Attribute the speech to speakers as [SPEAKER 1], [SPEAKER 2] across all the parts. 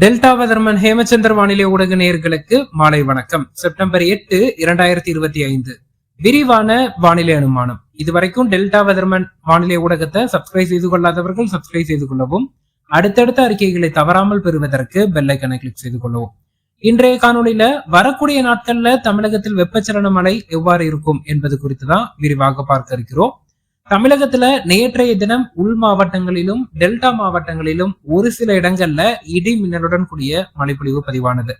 [SPEAKER 1] Delta weatherman Hemachandra வானிலை ஊடக நேயர்களுக்கு மாலை வணக்கம். செப்டம்பர் எட்டு இரண்டாயிரத்தி இருபத்தி ஐந்து. விரிவான வானிலை அனுமானம். இதுவரைக்கும் டெல்டா வதர்மன் வானிலை ஊடகத்தை சப்ஸ்கிரைப் செய்து கொள்ளாதவர்கள் சப்ஸ்கிரைப் செய்து கொள்ளவும் அடுத்தடுத்த அறிக்கைகளை தவறாமல் பெறுவதற்கு பெல்லைக்கனை கிளிக் செய்து கொள்ளவும். இன்றைய காணொளியில வரக்கூடிய நாட்கள்ல தமிழகத்தில் வெப்பச்சலன மழை எவ்வாறு இருக்கும் என்பது குறித்து தான் விரிவாக பார்க்க இருக்கிறோம். தமிழகத்துல நேற்றைய தினம் உள் மாவட்டங்களிலும் டெல்டா மாவட்டங்களிலும் ஒரு சில இடங்கள்ல இடி மின்னலுடன் கூடிய மழைப்பொழிவு பதிவானது.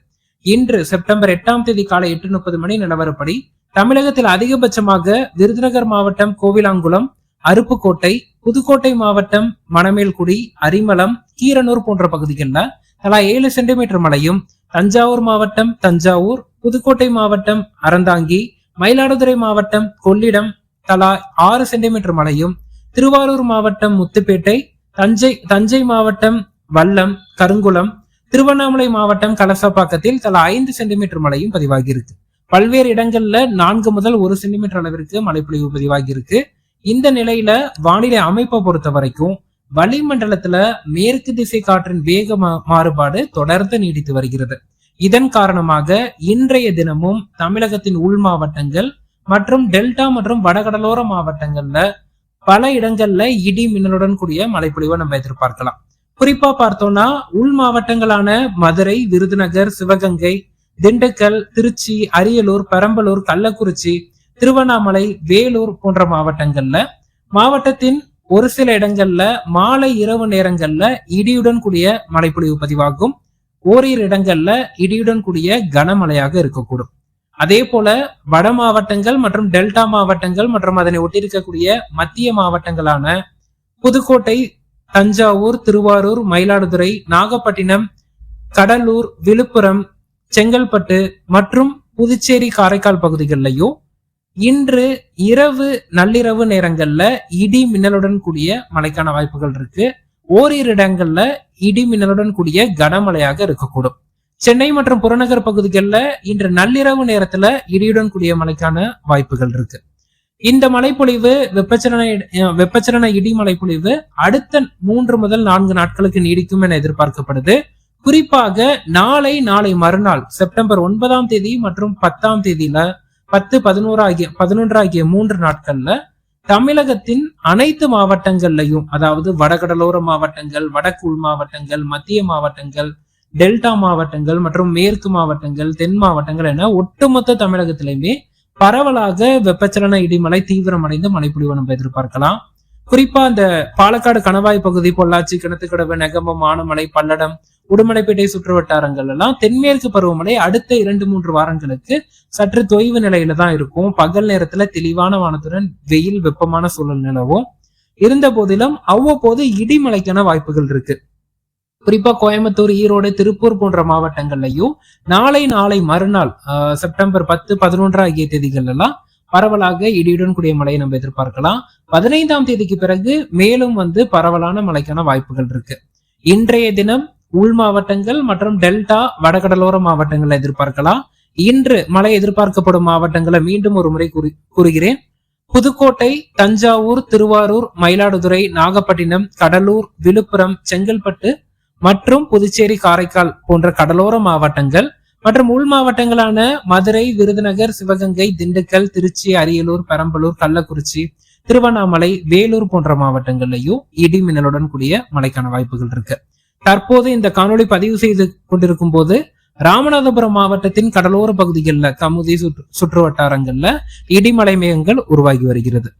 [SPEAKER 1] இன்று செப்டம்பர் எட்டாம் தேதி காலை எட்டு முப்பது மணி நிலவரப்படி தமிழகத்தில் அதிகபட்சமாக விருதுநகர் மாவட்டம் கோவிலாங்குளம் அருப்புக்கோட்டை புதுக்கோட்டை மாவட்டம் மணமேல்குடி அரிமளம் கீரனூர் போன்ற பகுதிகளில் தலா ஏழு சென்டிமீட்டர் மழையும் தஞ்சாவூர் மாவட்டம் தஞ்சாவூர் புதுக்கோட்டை மாவட்டம் அறந்தாங்கி மயிலாடுதுறை மாவட்டம் கொள்ளிடம் தலா ஆறு சென்டிமீட்டர் மழையும் திருவாரூர் மாவட்டம் முத்துப்பேட்டை தஞ்சை தஞ்சை மாவட்டம் வல்லம் கருங்குளம் திருவண்ணாமலை மாவட்டம் கலசப்பாக்கத்தில் தலா ஐந்து சென்டிமீட்டர் மழையும் பதிவாகியிருக்கு. பல்வேறு இடங்கள்ல நான்கு முதல் ஒரு சென்டிமீட்டர் அளவிற்கு மழைப்பொழிவு பதிவாகியிருக்கு. இந்த நிலையில வானிலை அமைப்பை பொறுத்த வரைக்கும் வளிமண்டலத்துல மேற்கு திசை காற்றின் வேக மாறுபாடு தொடர்ந்து நீடித்து வருகிறது. இதன் காரணமாக இன்றைய தினமும் தமிழகத்தின் உள் மாவட்டங்கள் மற்றும் டெல்டா மற்றும் வடகடலோர மாவட்டங்கள்ல பல இடங்கள்ல இடி மின்னலுடன் கூடிய மழைப்பொழிவை நம்ம எதிர்பார்க்கலாம். குறிப்பா பார்த்தோம்னா உள் மாவட்டங்களான மதுரை விருதுநகர் சிவகங்கை திண்டுக்கல் திருச்சி அரியலூர் பெரம்பலூர் கள்ளக்குறிச்சி திருவண்ணாமலை வேலூர் போன்ற மாவட்டங்கள்ல மாவட்டத்தின் ஒரு சில இடங்கள்ல மாலை இரவு நேரங்கள்ல இடியுடன் கூடிய மழைப்பொழிவு பதிவாகும். ஓரிரு இடங்கள்ல இடியுடன் கூடிய கனமழையாக இருக்கக்கூடும். அதே போல வட மாவட்டங்கள் மற்றும் டெல்டா மாவட்டங்கள் மற்றும் அதனை ஒட்டியிருக்கக்கூடிய மத்திய மாவட்டங்களான புதுக்கோட்டை தஞ்சாவூர் திருவாரூர் மயிலாடுதுறை நாகப்பட்டினம் கடலூர் விழுப்புரம் செங்கல்பட்டு மற்றும் புதுச்சேரி காரைக்கால் பகுதிகளிலையும் இன்று இரவு நள்ளிரவு நேரங்கள்ல இடி மின்னலுடன் கூடிய மழைக்கான வாய்ப்புகள் இருக்கு. ஓரிரு இடங்கள்ல இடி மின்னலுடன் கூடிய கனமழையாக இருக்கக்கூடும். சென்னை மற்றும் புறநகர் பகுதிகளில் இன்று நள்ளிரவு நேரத்துல இடியுடன் கூடிய மழைக்கான வாய்ப்புகள் இருக்கு. இந்த மழைப்பொழிவு வெப்பச்சலன வெப்பச்சலன இடி மழைப்பொழிவு அடுத்த மூன்று முதல் நான்கு நாட்களுக்கு நீடிக்கும் என எதிர்பார்க்கப்படுது. குறிப்பாக நாளை நாளை மறுநாள் செப்டம்பர் ஒன்பதாம் தேதி மற்றும் பத்தாம் தேதியில பத்து பதினோரு ஆகிய பதினொன்று ஆகிய மூன்று நாட்கள்ல தமிழகத்தின் அனைத்து மாவட்டங்கள்லையும் அதாவது வடகடலோர மாவட்டங்கள் வடக்குள் மாவட்டங்கள் மத்திய மாவட்டங்கள் டெல்டா மாவட்டங்கள் மற்றும் மேற்கு மாவட்டங்கள் தென் மாவட்டங்கள் என ஒட்டுமொத்த தமிழகத்திலையுமே பரவலாக வெப்பச்சலன இடிமலை தீவிரமடைந்து மழைப்பொழிவு நம்ம எதிர்பார்க்கலாம். குறிப்பா அந்த பாலக்காடு கணவாய் பகுதி பொள்ளாச்சி கிணத்துக்கடவு நெகம்பம் ஆனமலை பல்லடம் உடுமலைப்பேட்டை சுற்று வட்டாரங்கள் எல்லாம் தென்மேற்கு பருவமழை அடுத்த இரண்டு மூன்று வாரங்களுக்கு சற்று தொய்வு நிலையில தான் இருக்கும். பகல் நேரத்துல தெளிவான வானத்துடன் வெயில் வெப்பமான சூழல் நிலவும். இருந்த போதிலும் அவ்வப்போது இடிமலைக்கான வாய்ப்புகள் இருக்கு. குறிப்பா கோயம்புத்தூர் ஈரோடு திருப்பூர் போன்ற மாவட்டங்கள்லையும் நாளை நாளை மறுநாள் செப்டம்பர் பத்து பதினொன்று ஆகிய தேதிகள் எல்லாம் பரவலாக இடியுடன் கூடிய மழையை நம்ம எதிர்பார்க்கலாம். பதினைந்தாம் தேதிக்கு பிறகு மேலும் வந்து பரவலான மழைக்கான வாய்ப்புகள் இருக்கு. இன்றைய தினம் உள் மாவட்டங்கள் மற்றும் டெல்டா வடகடலோர மாவட்டங்களை எதிர்பார்க்கலாம். இன்று மழை எதிர்பார்க்கப்படும் மாவட்டங்களை மீண்டும் ஒரு முறை கூறுகிறேன். புதுக்கோட்டை தஞ்சாவூர் திருவாரூர் மயிலாடுதுறை நாகப்பட்டினம் கடலூர் விழுப்புரம் செங்கல்பட்டு மற்றும் புதுச்சேரி காரைக்கால் போன்ற கடலோர மாவட்டங்கள் மற்றும் உள் மாவட்டங்களான மதுரை விருதுநகர் சிவகங்கை திண்டுக்கல் திருச்சி அரியலூர் பெரம்பலூர் கள்ளக்குறிச்சி திருவண்ணாமலை வேலூர் போன்ற மாவட்டங்கள்லயும் இடி மின்னலுடன் கூடிய மழைக்கான வாய்ப்புகள் இருக்கு. தற்போது இந்த காணொலி பதிவு செய்து கொண்டிருக்கும் போது ராமநாதபுரம் மாவட்டத்தின் கடலோர பகுதிகளில் கமுதி சுற்று சுற்று வட்டாரங்கள்ல இடிமலை மேகங்கள் உருவாகி வருகிறது.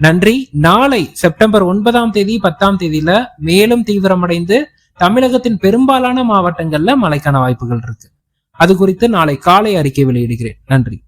[SPEAKER 1] நன்றி. நாளை செப்டம்பர் ஒன்பதாம் தேதி பத்தாம் தேதியில மேலும் தீவிரமடைந்து தமிழகத்தின் பெரும்பாலான மாவட்டங்கள்ல மழைக்கான வாய்ப்புகள் இருக்கு. அது குறித்து நாளை காலை அறிக்கை வெளியிடுகிறேன். நன்றி.